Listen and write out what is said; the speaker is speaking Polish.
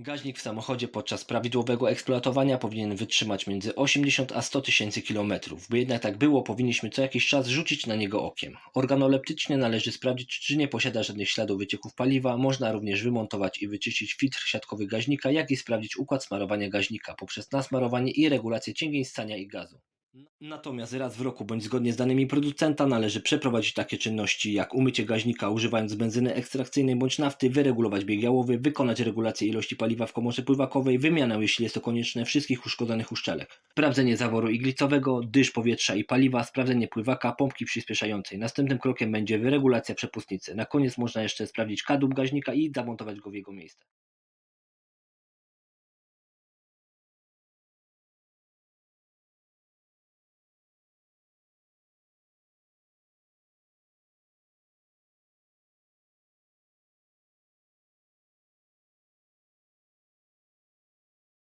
Gaźnik w samochodzie podczas prawidłowego eksploatowania powinien wytrzymać między 80 a 100 tysięcy kilometrów. By jednak tak było, powinniśmy co jakiś czas rzucić na niego okiem. Organoleptycznie należy sprawdzić, czy nie posiada żadnych śladów wycieków paliwa. Można również wymontować i wyczyścić filtr siatkowy gaźnika, jak i sprawdzić układ smarowania gaźnika poprzez nasmarowanie i regulację cięgień ssania i gazu. Natomiast raz w roku bądź zgodnie z danymi producenta należy przeprowadzić takie czynności jak umycie gaźnika używając benzyny ekstrakcyjnej bądź nafty, wyregulować bieg jałowy, wykonać regulację ilości paliwa w komorze pływakowej, wymianę jeśli jest to konieczne wszystkich uszkodzonych uszczelek, sprawdzenie zaworu iglicowego, dysz powietrza i paliwa, sprawdzenie pływaka, pompki przyspieszającej. Następnym krokiem będzie wyregulacja przepustnicy. Na koniec można jeszcze sprawdzić kadłub gaźnika i zamontować go w jego miejsce.